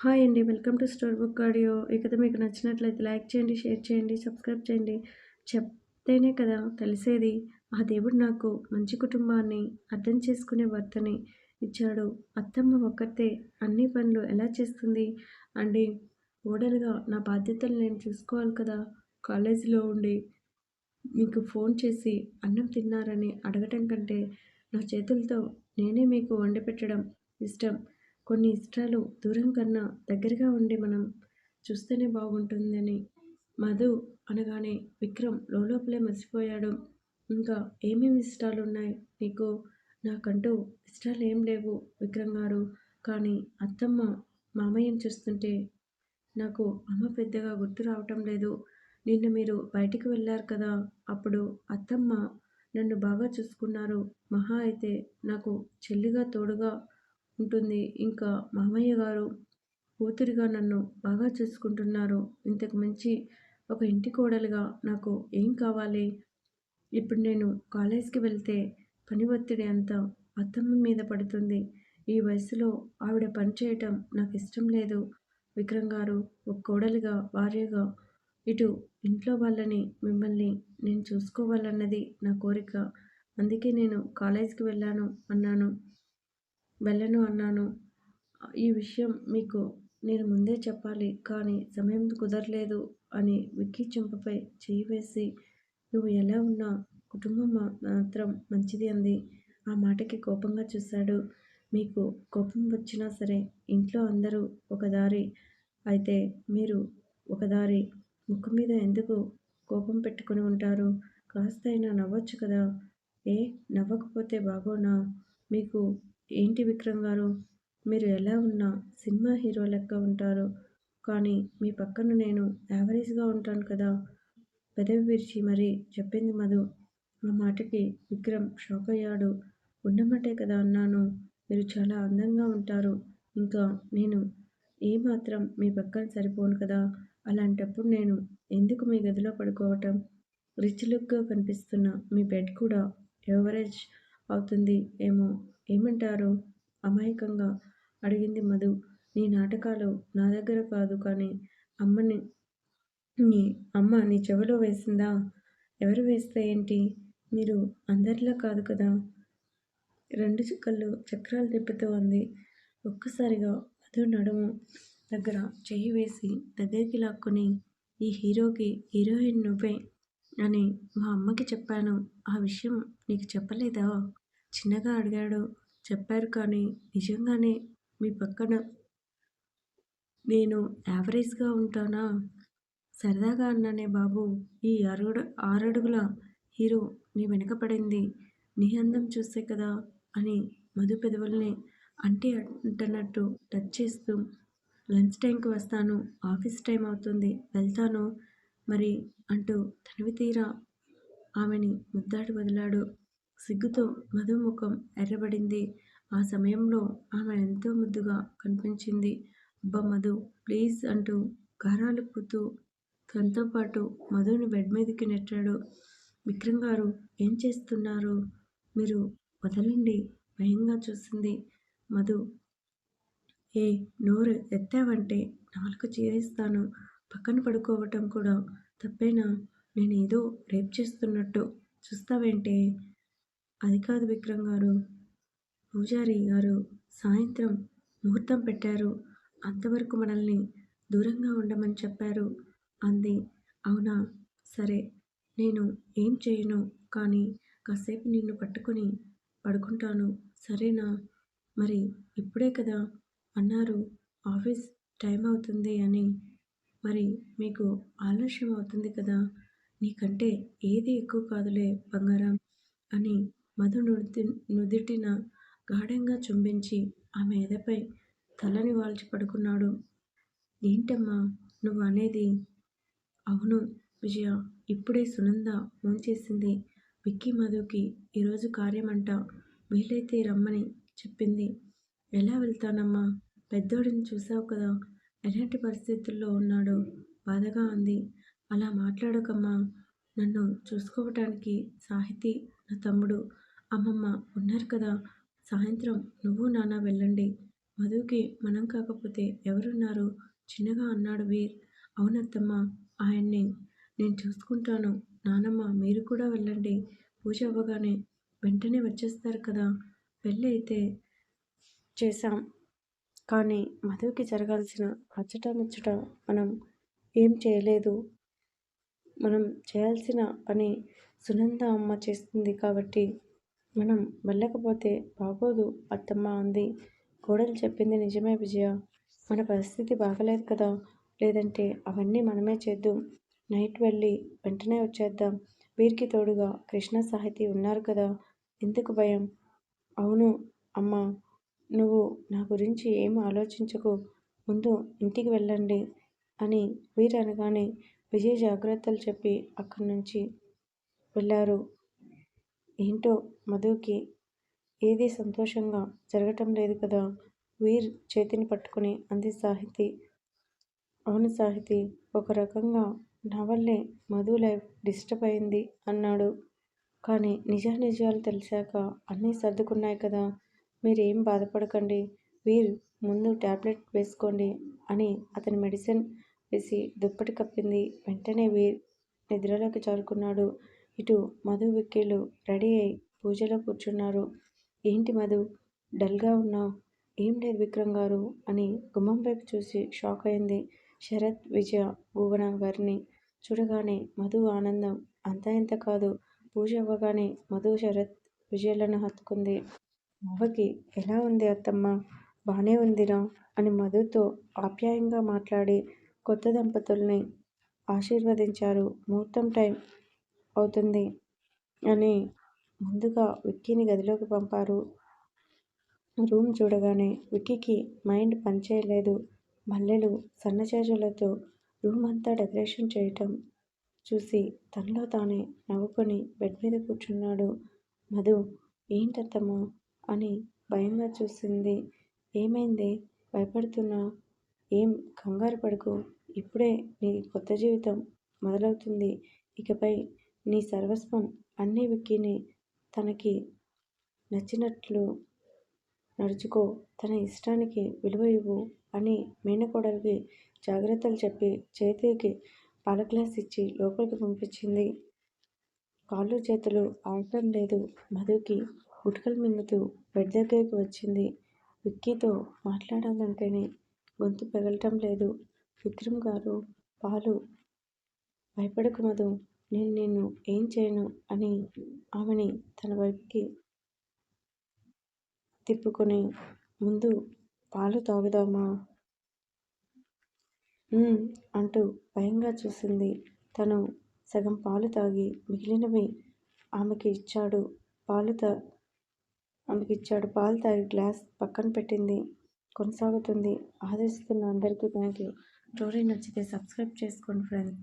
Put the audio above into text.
Hi అండి welcome to store book audio. ఈ కథ మీకు నచ్చినట్లయితే లైక్ చేయండి షేర్ చేయండి సబ్స్క్రైబ్ చేయండి. చెప్తేనే కదా తెలిసేది ఆ దేవుడు నాకు మంచి కుటుంబాన్ని అర్థం చేసుకునే భర్తని ఇచ్చాడు. అత్తమ్మ ఒక్కతే అన్ని పనులు ఎలా చేస్తుంది? అండి ఓడలుగా నా బాధ్యతలు నేను చూసుకోవాలి కదా కాలేజీలో ఉండి మీకు ఫోన్ చేసి అన్నం తిన్నారని అడగటం కంటే నా చేతులతో నేనే మీకు వండి పెట్టడం ఇష్టం. కొన్ని ఇష్టాలు దూరం కన్నా దగ్గరగా ఉండి మనం చూస్తేనే బాగుంటుందని మధు అనగానే విక్రమ్ లోపలే మర్చిపోయాడు. ఇంకా ఏమేమి ఇష్టాలు ఉన్నాయి నీకు నాకంటూ ఇష్టాలు ఏం లేవు విక్రమ్ గారు. కానీ అత్తమ్మ మామయ్యని చూస్తుంటే నాకు అమ్మ పెద్దగా గుర్తు రావటం లేదు. నిన్న మీరు బయటికి వెళ్ళారు కదా అప్పుడు అత్తమ్మ నన్ను బాగా చూసుకున్నారు. మహా అయితే నాకు చెల్లిగా తోడుగా ఉంటుంది. ఇంకా మామయ్య గారు కూతురిగా నన్ను బాగా చూసుకుంటున్నారు. ఇంతకు మించి ఒక ఇంటి కోడలుగా నాకు ఏం కావాలి? ఇప్పుడు నేను కాలేజ్కి వెళ్తే పని ఒత్తిడి అంతా అత్తమ్మ మీద పడుతుంది. ఈ వయసులో ఆవిడ పని చేయటం నాకు ఇష్టం లేదు. విక్రమ్ గారు ఒక కోడలుగా భార్యగా ఇటు ఇంట్లో వాళ్ళని మిమ్మల్ని నేను చూసుకోవాలన్నది నా కోరిక. అందుకే నేను కాలేజీకి వెళ్ళాను అన్నాను. వెళ్ళను అన్నాను. ఈ విషయం మీకు నేను ముందే చెప్పాలి కానీ సమయం కుదరలేదు అని విక్కీ చెంపపై చేయి వేసి నువ్వు ఎలా ఉన్నా కుటుంబం మాత్రం మంచిది అంది. ఆ మాటకి కోపంగా చూశాడు. మీకు కోపం వచ్చినా సరే ఇంట్లో అందరూ ఒక దారి అయితే మీరు ఒక దారి ముక్కు మీద ఎందుకు కోపం పెట్టుకుని ఉంటారు? కాస్తైనా నవ్వచ్చు కదా. ఏ నవ్వకపోతే బాగోనా? మీకు ఏంటి విక్రమ్ గారు? మీరు ఎలా ఉన్నా సినిమా హీరో లెక్క ఉంటారు. కానీ మీ పక్కన నేను యావరేజ్గా ఉంటాను కదా. పెదవి విరిచి మరీ చెప్పింది మధు. ఆ మాటకి విక్రమ్ షాక్ అయ్యాడు. ఉండమంటే కదా అన్నాను. మీరు చాలా అందంగా ఉంటారు. ఇంకా నేను ఏమాత్రం మీ పక్కన సరిపోను కదా. అలాంటప్పుడు నేను ఎందుకు మీ గదిలో పడుకోవటం? రిచ్ లుక్గా కనిపిస్తున్న మీ బెడ్ కూడా ఎవరేజ్ అవుతుంది ఏమో ఏమంటారు? అమాయకంగా అడిగింది మధు. నీ నాటకాలు నా దగ్గర కాదు కానీ అమ్మని నీ అమ్మ నీ చెవిలో వేసిందా? ఎవరు వేస్తే ఏంటి? మీరు అందరిలా కాదు కదా? రెండు చిక్కళ్ళు చక్రాలు తిప్పుతూ ఉంది ఒక్కసారిగా మధు నడుము దగ్గర చెయ్యి వేసి దగ్గరికి లాక్కొని ఈ హీరోకి హీరోయిన్ నువ్వే అని మా అమ్మకి చెప్పాను. ఆ విషయం నీకు చెప్పలేదా? చిన్నగా అడిగాడు. చెప్పారు కానీ నిజంగానే మీ పక్కన నేను యావరేజ్గా ఉంటానా? సరదాగా అన్నానే బాబు. ఈ అరుడు ఆరడుగుల హీరో నీ వెనక పడింది. నీ అందం చూస్తే కదా అని మధు పెదవుల్ని అంటే అంటున్నట్టు టచ్ చేస్తూ లంచ్ టైంకి వస్తాను ఆఫీస్ టైం అవుతుంది వెళ్తాను మరి అంటూ తనివి తీరా ఆమెని ముద్దాడి వదిలాడు. సిగ్గుతో మధు ముఖం ఎర్రబడింది. ఆ సమయంలో ఆమె ఎంతో ముద్దుగా కనిపించింది. అబ్బా మధు ప్లీజ్ అంటూ గారాలు పుతూ తనతో పాటు మధుని బెడ్ మీదకి నెట్టాడు. విక్రమ్ గారు ఏం చేస్తున్నారు? మీరు వదలండి భయంగా చూసింది మధు. ఏ నోరు ఎత్తావంటే నాలుక చీరేస్తాను పక్కన పడుకోవటం కూడా తప్పేనా? నేనేదో రేప్ చేస్తున్నట్టు. చూస్తావేంటే? అది కాదు విక్రమ్ గారు. పూజారి గారు సాయంత్రం ముహూర్తం పెట్టారు. అంతవరకు మనల్ని దూరంగా ఉండమని చెప్పారు. అంది. అవునా? సరే. నేను ఏం చేయను? కానీ కాసేపు నిన్ను పట్టుకొని పడుకుంటాను. సరేనా? మరి ఇప్పుడే కదా? అన్నారు. ఆఫీస్ టైం అవుతుంది అని. మరి మీకు ఆలస్యం అవుతుంది కదా? నీకంటే ఏది ఎక్కువ కాదులే బంగారం అని మధు నుడి నుదిటిన గాఢంగా చుంబించి ఆమె ఎదపై తలని వాల్చి పడుకున్నాడు. ఏంటమ్మా నువ్వు అనేది? అవును విజయ ఇప్పుడే సునంద ఫోన్ చేసింది. విక్కీ మధుకి ఈరోజు కార్యమంట. వీలైతే రమ్మని చెప్పింది. ఎలా వెళ్తానమ్మా? పెద్దోడిని చూసావు కదా ఎలాంటి పరిస్థితుల్లో ఉన్నాడు బాధగా అంది అలా మాట్లాడకమ్మా. నన్ను చూసుకోవటానికి సాహితీ నా తమ్ముడు. అమ్మమ్మ ఉన్నారు కదా. సాయంత్రం నువ్వు నాన్న వెళ్ళండి. మధుకి మనం కాకపోతే ఎవరున్నారు? చిన్నగా అన్నాడు వీర్. అవునత్తమ్మ ఆయన్ని నేను చూసుకుంటాను. నానమ్మ మీరు కూడా వెళ్ళండి. పూజ అవ్వగానే వెంటనే వచ్చేస్తారు కదా. పెళ్ళి అయితే చేశాం. కానీ మధుకి జరగాల్సిన అచ్చట ముచ్చట మనం ఏం చేయలేదు. మనం చేయాల్సిన పని సునంద అమ్మ చేస్తుంది కాబట్టి మనం వెళ్ళకపోతే బాగోదు అత్తమ్మ అంది. కోడలు చెప్పింది నిజమే విజయ. మన పరిస్థితి బాగలేదు కదా. లేదంటే అవన్నీ మనమే చేద్దాం. నైట్ వెళ్ళి వెంటనే వచ్చేద్దాం. వీరికి తోడుగా కృష్ణ సాహితి ఉన్నారు కదా. ఎందుకు భయం? అవును అమ్మా నువ్వు నా గురించి ఏం ఆలోచించకు. ముందు ఇంటికి వెళ్ళండి అని వీరు అనగానే విజయ జాగ్రత్తలు చెప్పి అక్కడి నుంచి వెళ్ళారు. ఏంటో మధుకి ఏది సంతోషంగా జరగటం లేదు కదా? వీర్ చేతిని పట్టుకుని అంది సాహితి. అవును సాహితి ఒక రకంగా నా వల్లే మధు లైఫ్ డిస్టర్బ్ అయింది అన్నాడు. కానీ నిజానిజాలు తెలిసాక అన్నీ సర్దుకున్నాయి కదా? మీరేం బాధపడకండి వీర్ ముందు ట్యాబ్లెట్ వేసుకోండి అని అతని మెడిసిన్ వేసి దుప్పటి కప్పింది. వెంటనే వీర్ నిద్రలోకి జారుకున్నాడు. ఇటు మధు విక్కీలు రెడీ అయి పూజలో కూర్చున్నారు. ఏంటి మధు డల్గా ఉన్నావు? ఏం లేదు విక్రమ్ గారు అని గుమ్మం వైపు చూసి షాక్ అయింది శరత్ విజయ భువన గారిని. చూడగానే మధు ఆనందం అంతా ఇంత కాదు పూజ అవ్వగానే మధు శరత్ విజయలను హత్తుకుంది. అవ్వకి ఎలా ఉంది అత్తమ్మ? బాగానే ఉందిరా అని మధుతో ఆప్యాయంగా మాట్లాడి కొత్త దంపతుల్ని ఆశీర్వదించారు. ముహూర్తం టైం అవుతుంది అని ముందుగా విక్కీని గదిలోకి పంపారు. రూమ్ చూడగానే విక్కీకి మైండ్ పనిచేయలేదు. మల్లెలు సన్నజాజులతో రూమ్ అంతా డెకరేషన్ చేయటం చూసి తనలో తానే నవ్వుకొని బెడ్ మీద కూర్చున్నాడు. మధు ఏంటత్తమ్మా? అని భయంగా చూసింది. ఏమైంది? భయపడుతున్నా? ఏం కంగారు పడుకు? ఇప్పుడే నీ కొత్త జీవితం మొదలవుతుంది. ఇకపై నీ సర్వస్వం అన్ని విక్కిని తనకి నచ్చినట్లు నడుచుకో. తన ఇష్టానికి విలువ ఇవ్వు అని మేనకోడలికి జాగ్రత్తలు చెప్పి చేతికి పాల గ్లాస్ ఇచ్చి లోపలికి పంపించింది. కాళ్ళు చేతులు ఆడటం లేదు. మధుకి గుట్కలు మింగుతూ బెడ్ దగ్గరికి వచ్చింది. విక్కీతో మాట్లాడాలంటేనే గొంతు పెగలటం లేదు. విక్రమ్ గారు పాలు భయపడకు మధు నేను నేను ఏం చేయను అని ఆమెని తన వైపుకి తిప్పుకొని ముందు పాలు తాగుదామా? అంటూ భయంగా చూసింది. తను సగం పాలు తాగి మిగిలినవి ఆమెకి ఇచ్చాడు. పాలు తా ఆమెకి ఇచ్చాడు. పాలు తాగి గ్లాస్ పక్కన పెట్టింది. కొనసాగుతుంది. ఆదరిస్తున్న అందరికీ థ్యాంక్ యూ స్టోరీ నచ్చితే సబ్స్క్రైబ్ చేసుకోండి ఫ్రెండ్స్.